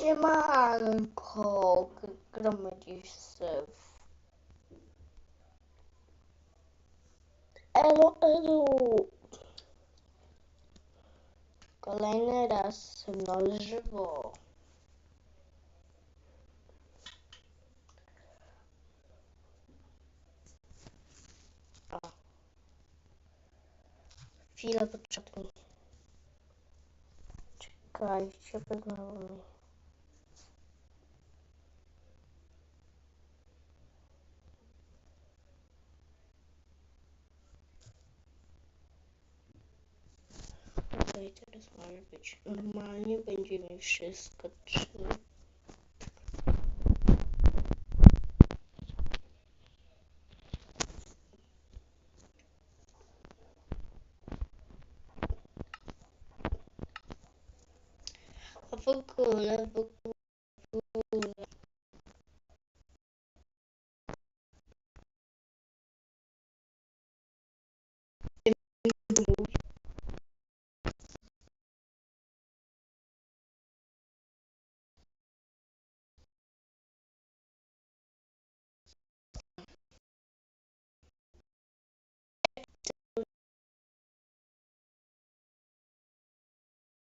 Siemanko, gramy dziś z... Elo, elo! Kolejny raz na żywo. O. Chwilę poczekaj. Czekajcie. это разговаривать нормально, понимаешь, скажу. Покула, покула.